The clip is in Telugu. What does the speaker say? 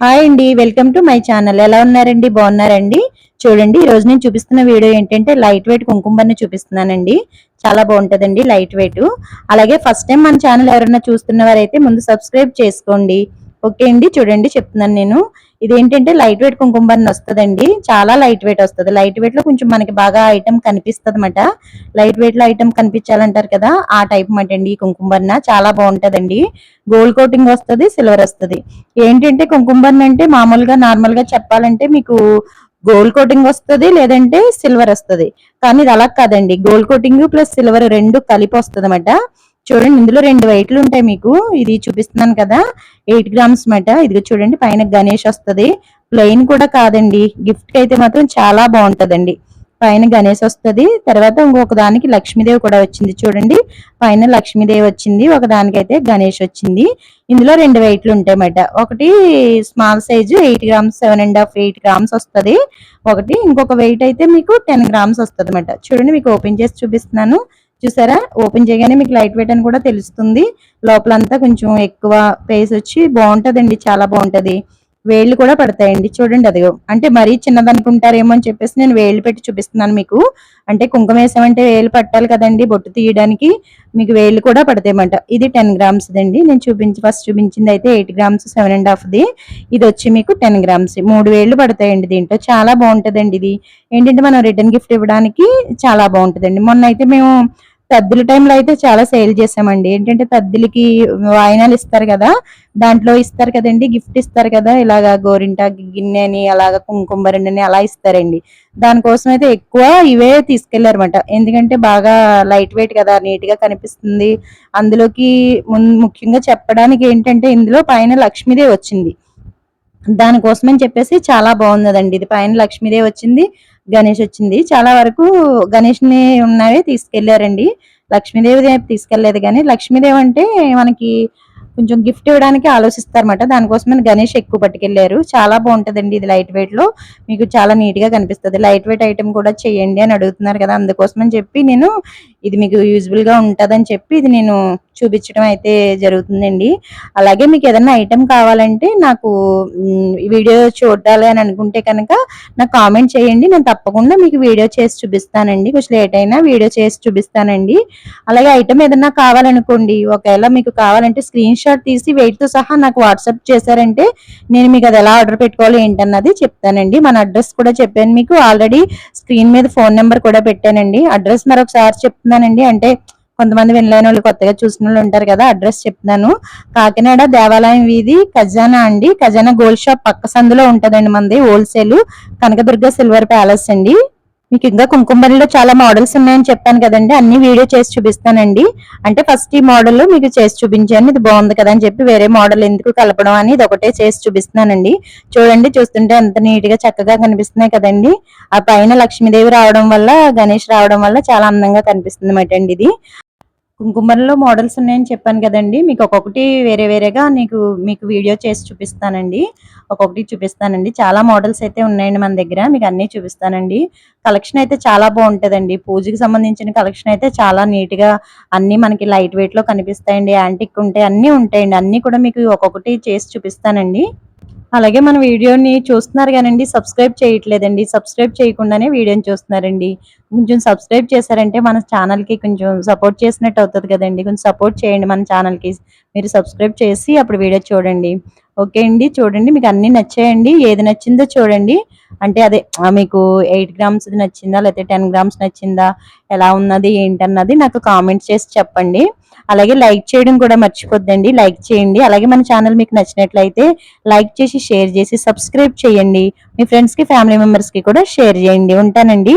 హాయ్ అండి వెల్కమ్ టు మై ఛానల్. ఎలా ఉన్నారండి? బాగున్నారండి? చూడండి ఈ రోజు నేను చూపిస్తున్న వీడియో ఏంటంటే లైట్ వెయిట్ కుంకుమని చూపిస్తున్నానండి. చాలా బాగుంటదండి లైట్ వెయిట్. అలాగే ఫస్ట్ టైం మన ఛానల్ ఎవరైనా చూస్తున్నవారైతే ముందు సబ్స్క్రైబ్ చేసుకోండి. ఓకే అండి చూడండి చెప్తున్నాను నేను. ఇదేంటంటే లైట్ వెయిట్ కుంకుమ బన్ వస్తుందండి. చాలా లైట్ వెయిట్ వస్తుంది. లైట్ వెయిట్లో కొంచెం మనకి బాగా ఐటమ్ కనిపిస్తుంది అనమాట లైట్ వెయిట్లో ఐటమ్ కనిపించాలంటారు కదా ఆ టైప్ మాట అండి ఈ కుంకుమ బన్న చాలా బాగుంటదండి. గోల్డ్ కోటింగ్ వస్తుంది సిల్వర్ వస్తుంది. ఏంటంటే కుంకుమ బన్ అంటే మామూలుగా నార్మల్గా చెప్పాలంటే మీకు గోల్డ్ కోటింగ్ వస్తుంది లేదంటే సిల్వర్ వస్తుంది. కానీ ఇది అలా కాదండి. గోల్డ్ కోటింగ్ ప్లస్ సిల్వర్ రెండు కలిపి వస్తుంది చూడండి ఇందులో రెండు వెయిట్లు ఉంటాయి మీకు. ఇది చూపిస్తున్నాను కదా ఎయిట్ గ్రామ్స్ మాట. ఇది చూడండి పైన గణేష్ వస్తుంది. ప్లెయిన్ కూడా కాదండి. గిఫ్ట్ అయితే మాత్రం చాలా బాగుంటదండి. పైన గణేష్ వస్తుంది. తర్వాత ఇంకొక దానికి లక్ష్మీదేవి కూడా వచ్చింది చూడండి. పైన లక్ష్మీదేవి వచ్చింది. ఒక దానికైతే గణేష్ వచ్చింది. ఇందులో రెండు వెయిట్లు ఉంటాయన్నమాట ఒకటి small size eight grams seven and half eight grams వస్తుంది. ఒకటి ఇంకొక వెయిట్ అయితే మీకు టెన్ గ్రామ్స్ వస్తుంది చూడండి మీకు ఓపెన్ చేసి చూపిస్తున్నాను. చూసారా? ఓపెన్ చేయగానే మీకు లైట్ వెయిట్ అని కూడా తెలుస్తుంది. లోపలంతా కొంచెం ఎక్కువ ప్లేస్ వచ్చి బాగుంటుందండి చాలా బాగుంటుంది. వేళ్ళు కూడా పడతాయండి చూడండి అదిగో. అంటే మరీ చిన్నదనుకుంటారేమో అని చెప్పేసి నేను వేళ్ళు పెట్టి చూపిస్తున్నాను మీకు. అంటే కుంకుమ వేసామంటే వేలు పట్టాలి కదండి బొట్టు తీయడానికి మీకు వేళ్ళు కూడా పడతాయన్నమాట. ఇది టెన్ గ్రామ్స్ అండి నేను చూపించి ఫస్ట్ చూపించింది అయితే eight grams seven and half the. ఇది వచ్చి మీకు టెన్ గ్రామ్స్. మూడు వేళ్ళు పడతాయండి దీంట్లో. చాలా బాగుంటదండి ఇది. ఏంటంటే మనం రిటర్న్ గిఫ్ట్ ఇవ్వడానికి చాలా బాగుంటుందండి. మొన్న అయితే మేము తద్దుల టైంలో అయితే చాలా సేల్ చేసామండి. ఏంటంటే తద్దులకి వాయినాలు ఇస్తారు కదా దాంట్లో ఇస్తారు కదండి గిఫ్ట్ ఇస్తారు కదా ఇలాగా గోరింట గిన్నె అని అలాగా కుంకుమ అని అలా ఇస్తారండి. దానికోసం అయితే ఎక్కువ ఇవే తీసుకెళ్ళారనమాట ఎందుకంటే బాగా లైట్ వెయిట్ కదా నీట్గా కనిపిస్తుంది. అందులోకి ముఖ్యంగా చెప్పడానికి ఏంటంటే ఇందులో పైన లక్ష్మీదేవి వచ్చింది. దానికోసమని చెప్పేసి చాలా బాగుందండి ఇది పైన లక్ష్మీదేవి వచ్చింది. గణేష్ వచ్చింది. చాలా వరకు గణేష్ని ఉన్నవే తీసుకెళ్ళారండి. లక్ష్మీదేవి తీసుకెళ్ళేదు కానీ లక్ష్మీదేవి అంటే మనకి కొంచెం గిఫ్ట్ ఇవ్వడానికి ఆలోచిస్తారన్నమాట. దానికోసమని గణేష్ ఎక్కువ పట్టుకెళ్ళారు. చాలా బాగుంటుందండి ఇది లైట్ వెయిట్లో. మీకు చాలా నీట్గా కనిపిస్తుంది. లైట్ వెయిట్ ఐటమ్ కూడా చేయండి అని అడుగుతున్నారు కదా అందుకోసమని చెప్పి నేను ఇది మీకు యూజ్ఫుల్గా చెప్పి ఇది నేను చూపించడం అయితే జరుగుతుందండి. అలాగే మీకు ఏదైనా ఐటెం కావాలంటే నాకు వీడియో చూడాలి అని అనుకుంటే కనుక నాకు కామెంట్ చేయండి. నేను తప్పకుండా మీకు వీడియో చేసి చూపిస్తానండి. కొంచెం లేట్ అయినా వీడియో చేసి చూపిస్తానండి. అలాగే ఐటెం ఏదైనా కావాలనుకోండి ఒకవేళ మీకు కావాలంటే స్క్రీన్ షాట్ తీసి వెయిట్తో సహా నాకు వాట్సాప్ చేశారంటే నేను మీకు అది ఎలా ఆర్డర్ పెట్టుకోవాలి ఏంటన్నది చెప్తానండి. మన అడ్రస్ కూడా చెప్పాను మీకు. ఆల్రెడీ స్క్రీన్ మీద ఫోన్ నెంబర్ కూడా పెట్టానండి. అడ్రస్ మరొకసారి చెప్తున్నానండి. అంటే కొంతమంది వినలేని వాళ్ళు కొత్తగా చూసిన వాళ్ళు ఉంటారు కదా అడ్రస్ చెప్తున్నాను. కాకినాడ దేవాలయం వీధి ఖజానా అండి. ఖజానా గోల్డ్ షాప్ పక్క సందులో ఉంటుందండి మంది హోల్సేల్ కనకదుర్గ సిల్వర్ ప్యాలెస్ అండి. మీకు ఇంకా కుంకుమరిలో చాలా మోడల్స్ ఉన్నాయని చెప్పాను కదండి అన్ని వీడియో చేసి చూపిస్తానండి. అంటే ఫస్ట్ ఈ మోడల్ మీకు చేసి చూపించాను ఇది బాగుంది కదా అని చెప్పి వేరే మోడల్ ఎందుకు కలపడం అని ఇది ఒకటే చేసి చూపిస్తున్నానండి. చూడండి చూస్తుంటే ఎంత నీట్గా చక్కగా కనిపిస్తున్నాయి కదండి. ఆ పైన లక్ష్మీదేవి రావడం వల్ల గణేష్ రావడం వల్ల చాలా అందంగా కనిపిస్తుంది అన్నమాట అండి ఇది. కుంకుమలో మోడల్స్ ఉన్నాయని చెప్పాను కదండి. మీకు ఒక్కొక్కటి వేరే వేరేగా నీకు మీకు వీడియో చేసి చూపిస్తానండి. ఒక్కొక్కటి చూపిస్తానండి. చాలా మోడల్స్ అయితే ఉన్నాయండి మన దగ్గర. మీకు అన్ని చూపిస్తానండి. కలెక్షన్ అయితే చాలా బాగుంటుందండి. పూజకి సంబంధించిన కలెక్షన్ అయితే చాలా నీట్గా మనకి లైట్ వెయిట్లో కనిపిస్తాయండి. యాంటిక్ ఉంటాయి అన్నీ ఉంటాయండి. అన్నీ కూడా మీకు ఒక్కొక్కటి చేసి చూపిస్తానండి. అలాగే మన వీడియోని చూస్తున్నారు కానండి సబ్స్క్రైబ్ చేయట్లేదండి సబ్స్క్రైబ్ చేయకుండానే వీడియోని చూస్తున్నారండి. కొంచెం సబ్స్క్రైబ్ చేశారంటే మన ఛానల్కి కొంచెం సపోర్ట్ చేసినట్టు అవుతుంది కదండి. కొంచెం సపోర్ట్ చేయండి మన ఛానల్కి మీరు సబ్స్క్రైబ్ చేసి అప్పుడు వీడియో చూడండి. ఓకే అండి చూడండి. మీకు అన్ని నచ్చాయండి. ఏది నచ్చిందో చూడండి. అంటే అదే మీకు ఎయిట్ గ్రామ్స్ నచ్చిందా లేకపోతే టెన్ గ్రామ్స్ నచ్చిందా ఎలా ఉన్నది ఏంటన్నది నాకు కామెంట్స్ చేసి చెప్పండి. అలాగే లైక్ చేయడం కూడా మర్చిపోద్దండి. లైక్ చేయండి. అలాగే మన ఛానల్ మీకు నచ్చినట్లయితే లైక్ చేసి షేర్ చేసి సబ్స్క్రైబ్ చేయండి. మీ ఫ్రెండ్స్కి ఫ్యామిలీ మెంబర్స్కి కూడా షేర్ చేయండి. ఉంటానండి.